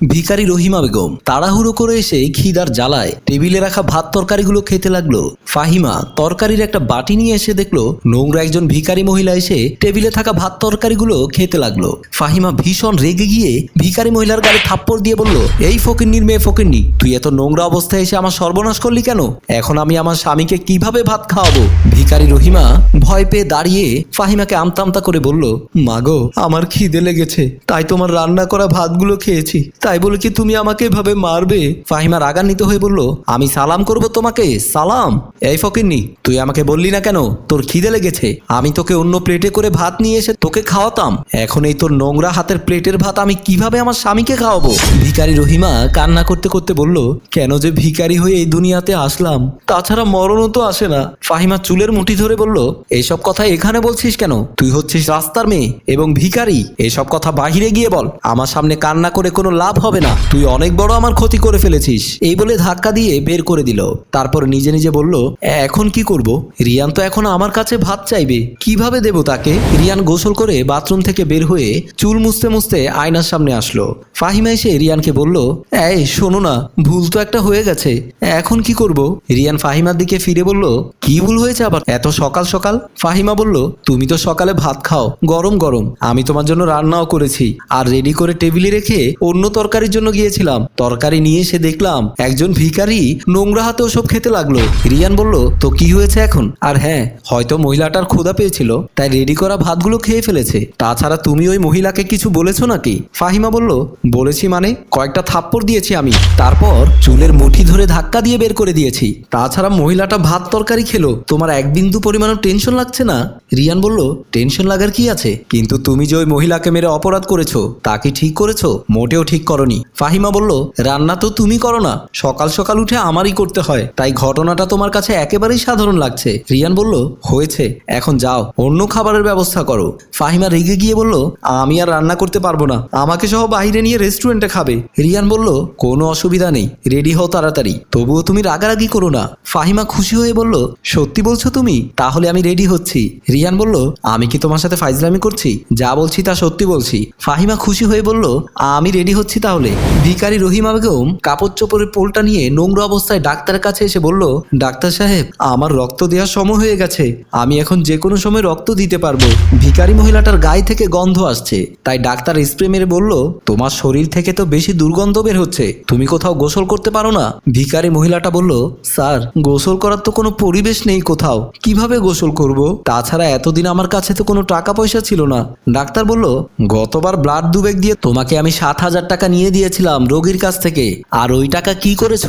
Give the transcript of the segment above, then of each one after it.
ভিখারি রহিমা বেগম তাড়াহুড়ো করে এসে খিদার জ্বালায় টেবিলে রাখা ভাত তরকারিগুলো খেতে লাগল। ফাহিমা তরকারির একটা বাটি নিয়ে এসে দেখল, নোংরা একজন ভিখারি মহিলা এসে টেবিলে থাকা ভাত তরকারিগুলো খেতে লাগল। ফাহিমা ভীষণ রেগে গিয়ে ভিখারি মহিলার গালে থাপ্পড় দিয়ে বলল, এই ফকিন্নির মেয়ে ফকিন্নি, তুই এত নোংরা অবস্থায় এসে আমার সর্বনাশ করলি কেন? এখন আমি আমার স্বামীকে কীভাবে ভাত খাওয়াবো? ভিখারি রহিমা ভয় পেয়ে দাঁড়িয়ে ফাহিমাকে আমতা আমতা করে বলল মাগো আমার খিদে লেগেছে, তাই তোমার রান্না করা ভাতগুলো খেয়েছি। তাই বলে কি তুমি আমাকে এভাবে মারবে? ফাহিমা রাগান্বিত হয়ে বলল, আমি সালাম করব তোমাকে, সালাম। এই ফকিন্নি, তুই আমাকে বললি না কেন? তোর খিদে লেগেছে। আমি তোকে অন্য প্লেটে করে ভাত নিয়ে এসে তোকে খাওয়াতাম। এখন এই তোর নোংরা হাতের প্লেটের ভাত আমি কীভাবে আমার স্বামীকে খাওয়াবো? ভিখারি রহিমা কান্না করতে করতে বলল, কেন যে ভিখারি হয়ে এই দুনিয়াতে আসলাম? তাছাড়া মরণও তো আসে না। ফাহিমা চুলের মুঠি ধরে বলল এইসব কথা এখানে বলছিস কেন? তুই হচ্ছিস রাস্তার মেয়ে এবং ভিখারি। এসব কথা বাহিরে গিয়ে বল। আমার সামনে কান্না করে কোনো লাভ হবে না। তুই অনেক বড় আমার ক্ষতি করে ফেলেছিস। এই বলে ধাক্কা দিয়ে বের করে দিল। তারপর নিজে নিজে বলল, এখন কি করব? রিয়ান তো এখন আমার কাছে ভাত চাইবে। কীভাবে দেব তাকে? রিয়ান গোসল করে বাথরুম থেকে বের হয়ে চুল মুছতে মুছতে আয়নার সামনে আসলো। ফাহিমা এসে রিয়ানকে বলল, এই, শোনো না, ভুল তো একটা হয়ে গেছে। এখন কি করব? রিয়ান ফাহিমার দিকে ফিরে বলল, কি ভুল হয়েছে আবার? এত সকাল সকাল? ফাহিমা বলল, তুমি তো সকালে ভাত খাও। গরম গরম। আমি তোমার জন্য রান্নাও করেছি। আর রেডি করে টেবিলে রেখে অন্য তরকারির জন্য গিয়েছিলাম। তরকারি নিয়ে এসে দেখলাম একজন ভিখারি নোংরা হাতে ওসব খেতে লাগল। রিয়ান বলল, তো কি হয়েছে এখন? আর হ্যাঁ হয়তো মহিলাটার ক্ষুধা পেয়েছিল, তাই রেডি করা ভাতগুলো খেয়ে ফেলেছে। তাছাড়া তুমি ওই মহিলাকে কিছু বলেছ নাকি? ফাহিমা বলল, বলেছি মানে কয়েকটা থাপ্পড় দিয়েছি আমি। তারপর চুলের মুঠি ধরে ধাক্কা দিয়ে বের করে দিয়েছি। তাছাড়া মহিলাটা ভাত তরকারি খেলো। তোমার এক বিন্দু পরিমাণও টেনশন লাগছে না? রিয়ান বলল, টেনশন লাগার কি আছে? কিন্তু তুমি যে ওই মহিলাকে মেরে অপরাধ করেছ, তা কি ঠিক করেছ? মোটেও ঠিক করনি। ফাহিমা বলল, রান্না তো তুমি করো না। সকাল সকাল উঠে আমারই করতে হয়। তাই ঘটনাটা তোমার কাছে একেবারেই সাধারণ লাগছে। রিয়ান বলল, হয়েছে। এখন যাও। অন্য খাবারের ব্যবস্থা করো। ফাহিমা রেগে গিয়ে বলল, আমি আর রান্না করতে পারব না। আমাকে সহ বাইরে নিয়ে রেস্টুরেন্টে খাবে। রিয়ান বলল, কোনো অসুবিধা নেই। রেডি হও তাড়াতাড়ি। তবুও তুমি রাগারাগি করো না। ফাহিমা খুশি হয়ে বলল, সত্যি বলছো তুমি? তাহলে আমি রেডি হচ্ছি। রিয়ান বলল, আমি কি তোমার সাথে ফাইজলামি করছি? যা বলছি তা সত্যি বলছি। ফাহিমা খুশি হয়ে বলল, আমি রেডি হচ্ছি তাহলে? ভিকারি রহিমা বেগম কাপড় চোপড়ের পোলটা নিয়ে নোংরা অবস্থায় ডাক্তারের কাছে এসে বলল, ডাক্তার সাহেব, আমার রক্ত দেওয়ার সময় হয়ে গেছে। আমি এখন যে কোনো সময় রক্ত দিতে পারব। ভিকারি মহিলাটার গায়ে থেকে গন্ধ আসছে। তাই ডাক্তার স্প্রে মেরে বলল, তোমার শরীর থেকে তো বেশি দুর্গন্ধ বের হচ্ছে। তুমি কোথাও গোসল করতে পারো না। ভিকারি মহিলাটা বলল, স্যার, গোসল করার তো কোনো পরিবেশ নেই কোথাও। কীভাবে গোসল করব? তাছাড়া এতদিন আমার কাছে তো কোনো টাকা পয়সা ছিল না। ডাক্তার বলল, গতবার ব্লাড দুবেগ দিয়ে তোমাকে আমি সাত হাজার টাকা নিয়ে দিয়েছিলাম রোগীর কাছ থেকে, আর ওই টাকা কি করেছ?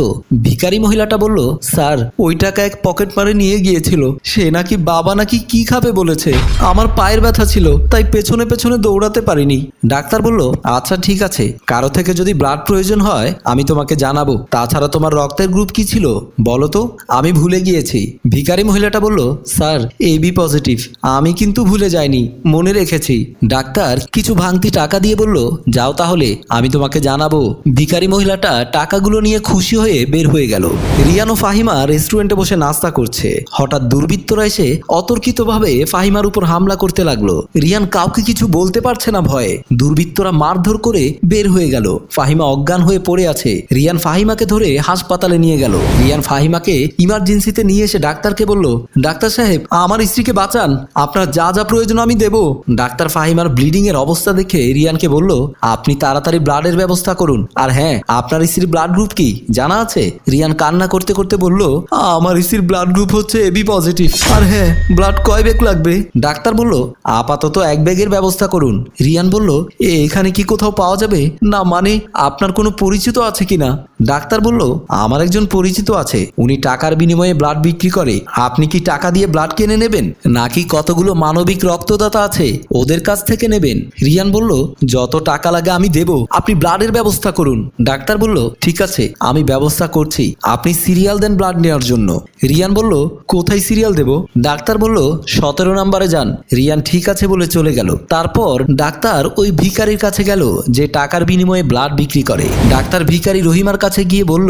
ভিকারি মহিলাটা বলল, স্যার, ওই টাকা এক পকেট মারে নিয়ে গিয়েছিল। সে নাকি বাবা নাকি কি খাবে বলেছে। আমার পায়ের ব্যথা ছিল, তাই পেছনে পেছনে দৌড়াতে পারিনি। ডাক্তার বলল আচ্ছা ঠিক আছে। কারও থেকে যদি ব্লাড প্রয়োজন হয়, আমি তোমাকে জানাব। তাছাড়া তোমার রক্তের গ্রুপ কি ছিল, বলো তো? আমি ভুলে গিয়েছি। ভিকারি মহিলাটা বলল, স্যার এবি পজিটিভ। আমি কিন্তু ভুলে যাইনি, মনে রেখেছি। ডাক্তার কিছু ভাঙতি টাকা দিয়ে বলল, যাও তাহলে, আমি তোমাকে জানাব ভিকারি মহিলাটা টাকাগুলো নিয়ে খুশি হয়ে বের হয়ে গেল। রিয়ান ও ফাহিমা রেস্টুরেন্টে বসে নাস্তা করছে। হঠাৎ দুর্বৃত্তরা এসে অতর্কিতভাবে ফাহিমার উপর হামলা করতে লাগল। রিয়ান কাউকে কিছু বলতে পারছে না ভয়ে। দুর্বৃত্তরা মারধর করে বের হয়ে গেল। ফাহিমা অজ্ঞান হয়ে পড়ে আছে। রিয়ান ফাহিমাকে ধরে হাসপাতালে নিয়ে গেল। রিয়ান ফাহিমাকে ইমার্জেন্সিতে নিয়ে এসে ডাক্তারকে বলল, ডাক্তার সাহেব, আমার স্ত্রীকে বাঁচান। আপনার যা যা প্রয়োজন আমি দেব। ডাক্তার ফাহিমার ব্লিডিং এর অবস্থা দেখে রিয়ানকে বলল, আপনি তাড়াতাড়ি ব্লাডের ব্যবস্থা করুন। আর হ্যাঁ আপনার স্ত্রীর ব্লাড গ্রুপ কি? জানা আছে? রিয়ান কান্না করতে করতে বলল, আমার স্ত্রীর ব্লাড গ্রুপ হচ্ছে এবি পজিটিভ আর হ্যাঁ ব্লাড কয় ব্যাগ লাগবে? ডাক্তার বলল, আপাতত এক ব্যাগের ব্যবস্থা করুন। রিয়ান বলল, এ, এখানে কি কোথাও পাওয়া যাবে? না মানে আপনার কোনো পরিচিত আছে কিনা? ডাক্তার বলল, আমার একজন পরিচিত আছে। উনি টাকার বিনিময়ে ব্লাড বিক্রি করে। আপনি কি টাকা দিয়ে ব্লাড কিনে নেবেন? নাকি কতগুলো মানবিক রক্তদাতা আছে? ওদের কাছ থেকে নেবেন। রিয়ান বলল, যত টাকা লাগে আমি দেব। আপনি ব্লাডের ব্যবস্থা করুন। ডাক্তার বলল, ঠিক আছে, আমি ব্যবস্থা করছি। আপনি সিরিয়াল দেন ব্লাড নেওয়ার জন্য। রিয়ান বলল, কোথায় সিরিয়াল দেব? ডাক্তার বলল, সতেরো নম্বরে যান। রিয়ান, ঠিক আছে বলে চলে গেল। তারপর ডাক্তার ওই ভিকারির কাছে গেল, যে টাকার বিনিময়ে ব্লাড বিক্রি করে। ডাক্তার ভিখারি রহিমার কাছে গিয়ে বলল,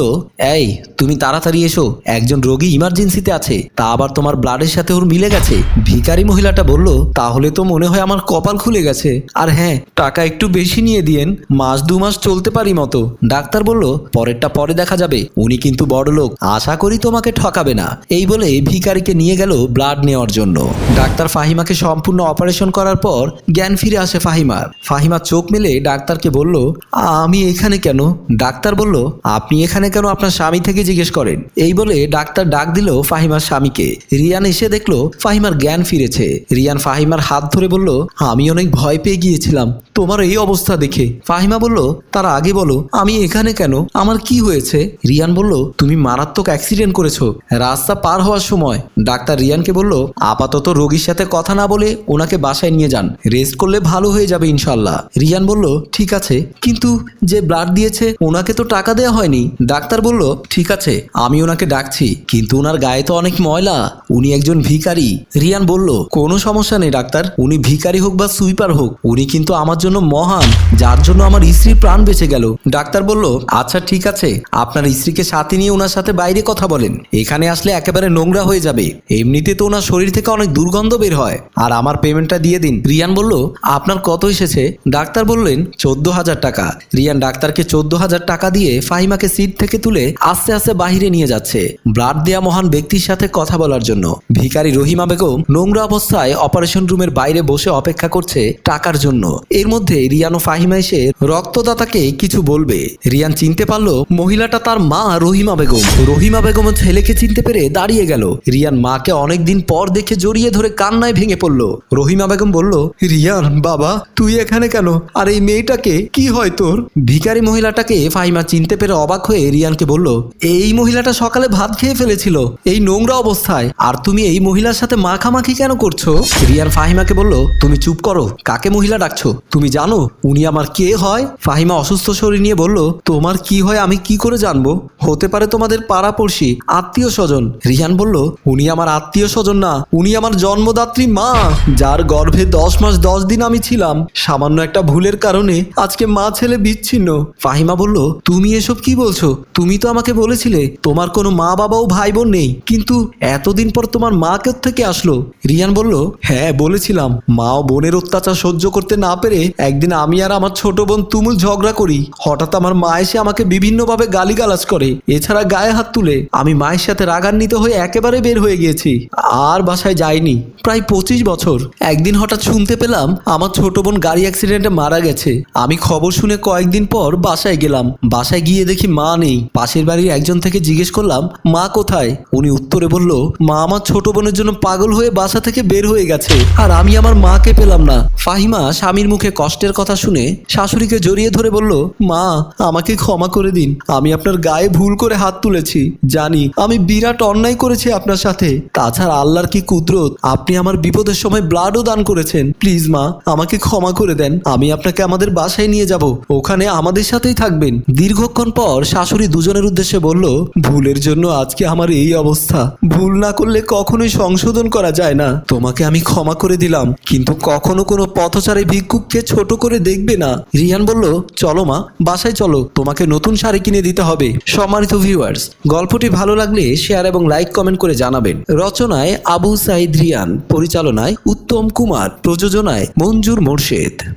এই, তুমি তাড়াতাড়ি এসো। একজন রোগী ইমার্জেন্সিতে আছে, তা আবার তোমার ব্লাডের সাথে ওর মিলে গেছে। ভিখারি মহিলাটা বলল, তাহলে তো মনে হয় আমার কপাল খুলে গেছে। আর হ্যাঁ টাকা একটু বেশি নিয়ে দিয়েন। মাস দু মাস চলতে পারি মতো। ডাক্তার বলল, পরেরটা পরে দেখা যাবে। উনি কিন্তু বড় লোক আশা করি তোমাকে ঠকাবে না। এই বলে ভিখারিকে নিয়ে গেল ব্লাড নেওয়ার জন্য। ডাক্তার ফাহিমাকে সম্পূর্ণ অপারেশন করার পর জ্ঞান ফিরে আসে ফাহিমার। ফাহিমা চোখ মেলে ডাক্তারকে বলল, আমি এখানে কেন? ডাক্তার বলল, আপনি এখানে কেন আপনার স্বামী থেকে জিজ্ঞেস করেন? এই বলে ডাক্তার ডাক দিল ফাহিমার স্বামীকে। রিয়ান এসে দেখল ফাহিমার জ্ঞান ফিরেছে। রিয়ান ফাহিমার হাত ধরে বলল, আমি অনেক ভয় পেয়ে গিয়েছিলাম। তোমার এই অবস্থা দেখে। ফাহিমা বলল তার আগে বলো, আমি এখানে কেন? আমার কি হয়েছে? রিয়ান বলল, তুমি মারাত্মক অ্যাক্সিডেন্ট করেছ। রাস্তা পার হওয়ার সময়। ডাক্তার রিয়ানকে বলল, আপাতত রোগীর সাথে কথা না বলে ওনাকে বাসায় নিয়ে যান। রেস্ট করলে ভালো হয়ে যাবে ইনশাল্লাহ রিয়ান বলল, ঠিক আছে। কিন্তু যে ব্লাড দিয়েছে, ওনাকে তো টাকা দেওয়া হয়নি। ডাক্তার বলল, ঠিক আছে, আমি ওনাকে ডাকছি, কিন্তু ওনার গায়ে তো অনেক ময়লা। উনি একজন ভিখারি। রিয়ান বলল, কোনো সমস্যা নেই, ডাক্তার। উনি ভিখারি হোক বা সুইপার হোক, উনি কিন্তু আমার জন্য মহান, যার জন্য আমার স্ত্রীর প্রাণ বেঁচে গেল। ডাক্তার বলল আচ্ছা ঠিক আছে। আপনার স্ত্রীকে সাথে নিয়ে ওনার সাথে বাইরে কথা বলেন। এখানে আসলে একেবারে নোংরা হয়ে যাবে। এমনিতে তো ওনার শরীর থেকে অনেক দুর্গন্ধ বের হয়। আর আমার পেমেন্টটা দিয়ে দিন। রিয়ান বলল, আপনার কত এসেছে? ডাক্তার বললেন চোদ্দ হাজার টাকা। রিয়ান ডাক্তারকে চোদ্দ হাজার টাকা দিয়ে ফাহিমাকে সিট থেকে তুলে আস্তে আস্তে বাহিরে নিয়ে যাচ্ছে। ব্লাড দেয়া মহান ব্যক্তির সাথে কথা বলার জন্য। ভিখারি রহিমা বেগম নোংরা অবস্থায় অপারেশন রুমের বাইরে বসে অপেক্ষা করছে টাকার জন্য। এর মধ্যে রিয়ান ও ফাহিমা এসে রক্তদাতাকে কিছু বলবে। রিয়ান চিনতে পারল মহিলাটা তার মা রহিমা বেগম। রহিমা বেগম ছেলেকে চিনতে পেরে দাঁড়িয়ে গেল। রিয়ান মাকে অনেকদিন পর দেখে জড়িয়ে ধরে কান্নায় ভেঙে পড়ল। রহিমা বেগম বলল, রিয়ান, বাবা, তুই এখানে কেন? আর এই মেয়েটাকে কি হয় তোর? ভিখারি মহিলাটাকে ফাহিমা চিনতে পেরে অবাক হয়ে রিয়ানকে বলল, এই মহিলাটা সকালে ভাত খেয়ে ফেলেছিল। এই নোংরা অবস্থায়। আর তুমি এই মহিলার সাথে মাখামাখি কেন করছ? রিয়ান ফাহিমাকে বলল, তুমি চুপ করো। কাকে মহিলা ডাকছো? তুমি জানো উনি আমার কে হয়? ফাহিমা অসুস্থ শরীর নিয়ে বলল, তোমার কি হয় আমি কি করে জানব? হতে পারে তোমাদের পাড়াপড়শি, আত্মীয় স্বজন। রিয়ান বলল, উনি আমার আত্মীয় স্বজন না, উনি আমার জন্মদাত্রী মা, যার গর্ভে দশ মাস দশ দিন আমি ছিলাম। সামান্য একটা ভুলের কারণে আজকে মা ছেলে বিচ্ছিন্ন। ফাহিমা বলল, তুমি এসব কি বলছো? তুমি তো আমাকে বলেছিলে, তোমার কোনো মা বাবা ও ভাই বোন নেই, কিন্তু এতদিন পর তোমার মা কে থেকে আসলো? রিয়ান বলল হ্যাঁ বলেছিলাম। মা ও বোনের অত্যাচার সহ্য করতে না পেরে একদিন আমি আর আমার ছোট বোন তুমুল ঝগড়া করি। হঠাৎ আমার মা এসে আমাকে বিভিন্নভাবে গালিগালাজ করে। এছাড়া গায়ে হাত তুলে। আমি মায়ের সাথে রাগান্বিত হয়ে একেবারে বের হয়ে গিয়েছি। আর বাসায় যাইনি। প্রায় পঁচিশ বছর। একদিন হঠাৎ শুনতে পেলাম, আমার ছোট বোন গাড়ি অ্যাক্সিডেন্টে মারা গেছে। আমি খবর শুনে কয়েকদিন পর বাসায় গেলাম। বাসায় গিয়ে দেখি মা নেই। পাশের বাড়ির একজন থেকে জিজ্ঞেস করলাম, মা কোথায়? উনি উত্তরে বলল, মা আমার ছোট বোনের জন্য পাগল হয়ে বাসা থেকে বের হয়ে গেছে। আর আমি আমার মাকে পেলাম না। ফাহিমা স্বামীর মুখে কষ্টের কথা শুনে শাশুড়িকে জড়িয়ে ধরে বলল, মা, আমাকে ক্ষমা করে দিন। আমি আপনার গায়ে ভুল করে হাত তুলেছি। জানি, আমি বিরাট অন্যায় করেছি আপনার সাথে। তাছাড়া আল্লাহর কি কুদরত? আপনি আমার বিপদের সময় ব্লাডও দান করেছেন। প্লিজ, মা, আমাকে ক্ষমা করে দেন। আমি আপনাকে আমাদের বাসায় নিয়ে যাব। ওখানে আমাদের সাথেই থাকবেন। দীর্ঘক্ষণ পর শাশুড়ি দুজনের উদ্দেশ্যে বলল, ভুলের জন্য আজকে আমার এই অবস্থা। ভুল না করলে কখনোই সংশোধন করা যায় না। তোমাকে আমি ক্ষমা করে দিলাম, কিন্তু কখনো কোনো পথচারী ভিক্ষুককে ছোট করে দেখবে না। রিয়ান বলল চলো মা, বাসায় চলো, তোমাকে নতুন শাড়ি কিনে দিতে হবে। সম্মানিত ভিউয়ার্স গল্পটি ভালো লাগলে শেয়ার এবং লাইক কমেন্ট করে জানাবেন। রচনায় আবু সাইদ রিয়ান, পরিচালনায় উত্তম কুমার, প্রযোজনায় মঞ্জুর মোর্শেদ।